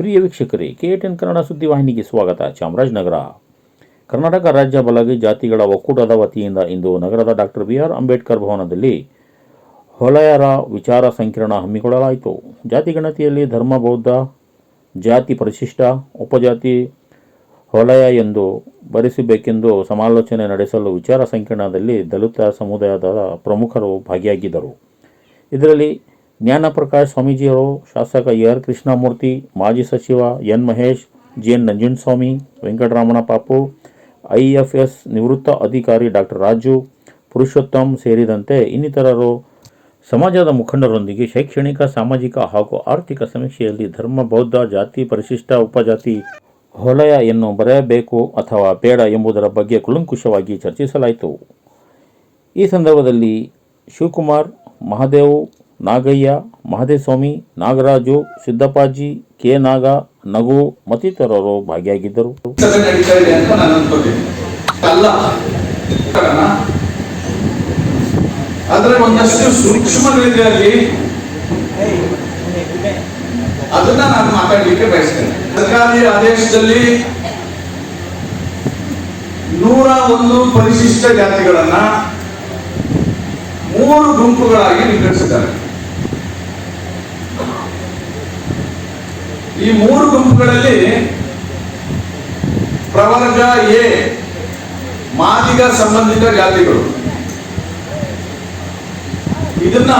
ಪ್ರಿಯ ವೀಕ್ಷಕರೇ, K ten Kannada ಸುದ್ದಿವಾಹಿನಿಗೆ ಸ್ವಾಗತ. ಚಾಮರಾಜನಗರ. ಕರ್ನಾಟಕ ರಾಜ್ಯ ಬಲಗೈ ಜಾತಿಗಳ ಒಕ್ಕೂಟದ ವತಿಯಿಂದ ಇಂದು ನಗರದ ಡಾಕ್ಟರ್ ಬಿ ಆರ್ ಅಂಬೇಡ್ಕರ್ ಭವನದಲ್ಲಿ ಹೊಳೆಯರ ವಿಚಾರ ಸಂಕಿರಣ ಹಮ್ಮಿಕೊಳ್ಳಲಾಯಿತು. ಜಾತಿ ಗಣತಿಯಲ್ಲಿ ಧರ್ಮ, ಬೌದ್ಧ, ಜಾತಿ ಪರಿಶಿಷ್ಟ, ಉಪಜಾತಿ ಹೊಲಯ ಎಂದು ಭರಿಸಬೇಕೆಂದು ಸಮಾಲೋಚನೆ ನಡೆಸಲು ವಿಚಾರ ಸಂಕಿರಣದಲ್ಲಿ ದಲಿತ ಸಮುದಾಯದ ಪ್ರಮುಖರು ಭಾಗಿಯಾಗಿದ್ದರು. ಇದರಲ್ಲಿ ಜ್ಞಾನಪ್ರಕಾಶ್ ಸ್ವಾಮೀಜಿಯವರು ಶಾಸಕ ಎ ಆರ್ ಕೃಷ್ಣಮೂರ್ತಿ, ಮಾಜಿ ಸಚಿವ N Mahesh, G N Nanjundaswamy, Venkataramana Papu, I F S ನಿವೃತ್ತ ಅಧಿಕಾರಿ ಡಾಕ್ಟರ್ ರಾಜು, ಪುರುಷೋತ್ತಮ್ ಸೇರಿದಂತೆ ಇನ್ನಿತರರು ಸಮಾಜದ ಮುಖಂಡರೊಂದಿಗೆ ಶೈಕ್ಷಣಿಕ, ಸಾಮಾಜಿಕ ಹಾಗೂ ಆರ್ಥಿಕ ಸಮೀಕ್ಷೆಯಲ್ಲಿ ಧರ್ಮ, ಬೌದ್ಧ, ಜಾತಿ, ಪರಿಶಿಷ್ಟ, ಉಪಜಾತಿ ಹೊಲೆಯನ್ನು ಬರೆಯಬೇಕು ಅಥವಾ ಬೇಡ ಎಂಬುದರ ಬಗ್ಗೆ ಕುಲಂಕುಷವಾಗಿ ಚರ್ಚಿಸಲಾಯಿತು. ಈ ಸಂದರ್ಭದಲ್ಲಿ ಶಿವಕುಮಾರ್, ಮಹಾದೇವ್ ನಾಗಯ್ಯ, ಮಹದೇಸ್ವಾಮಿ, ನಾಗರಾಜು, ಸಿದ್ದಪ್ಪಾಜಿ, ಕೆ. ನಾಗ, ನಗು ಮತ್ತಿತರರು ಭಾಗಿಯಾಗಿದ್ದರು. ಆದ್ರೆ ಒಂದಷ್ಟು ಸೂಕ್ಷ್ಮಗಳಿದೆ ಅದನ್ನ ನಾನು ಮಾತಾಡಲಿಕ್ಕೆ ಬಯಸ್ತೇನೆ. ಸರ್ಕಾರಿ ಆದೇಶದಲ್ಲಿ ನೂರ ಒಂದು ಪರಿಶಿಷ್ಟ ಜಾತಿಗಳನ್ನ ಮೂರು ಗುಂಪುಗಳಾಗಿ ವಿಂಗಡಿಸಿದ್ದಾರೆ. ಈ ಮೂರು ಗುಂಪುಗಳಲ್ಲಿ ಪ್ರವರ್ಗ ಎ, ಮಾದಿಗ ಸಂಬಂಧಿತ ಜಾತಿಗಳು ಇದನ್ನ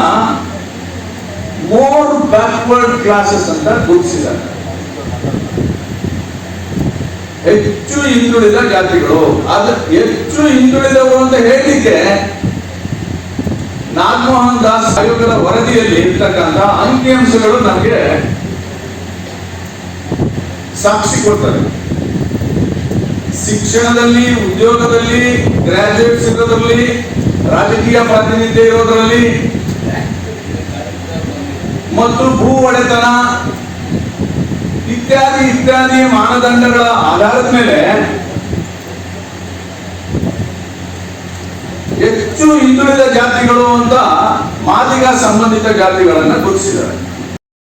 ಮೋರ್ ಬ್ಯಾಕ್ವರ್ಡ್ ಕ್ಲಾಸಸ್ ಅಂತ ಗುರುತಿಸಿದ್ದಾರೆ. ಹೆಚ್ಚು ಹಿಂದುಳಿದ ಜಾತಿಗಳು. ಅದು ಹೆಚ್ಚು ಹಿಂದುಳಿದವರು ಅಂತ ಹೇಳಲಿಕ್ಕೆ ನಾಗಮೋಹನ್ ದಾಸ್ ಆಯೋಗದ ವರದಿಯಲ್ಲಿ ಇರ್ತಕ್ಕಂಥ ಅಂಕಿಅಂಶಗಳು ನಮಗೆ ಸಾಕ್ಷಿ ಕೊಡ್ತಾರೆ. ಶಿಕ್ಷಣದಲ್ಲಿ, ಉದ್ಯೋಗದಲ್ಲಿ ಗ್ರಾಜುಯೇಟ್ಸ್ ಇರೋದ್ರಲ್ಲಿ ರಾಜಕೀಯ ಪ್ರಾತಿನಿಧ್ಯ ಇರೋದ್ರಲ್ಲಿ ಮತ್ತು ಭೂ ಒಡೆತನ ಇತ್ಯಾದಿ ಇತ್ಯಾದಿ ಮಾನದಂಡಗಳ ಆಧಾರದ ಮೇಲೆ ಹೆಚ್ಚು ಹಿಂದುಳಿದ ಜಾತಿಗಳು ಅಂತ ಮಾದಿಗ ಸಂಬಂಧಿತ ಜಾತಿಗಳನ್ನ ಗುರುತಿಸಿದ್ದಾರೆ.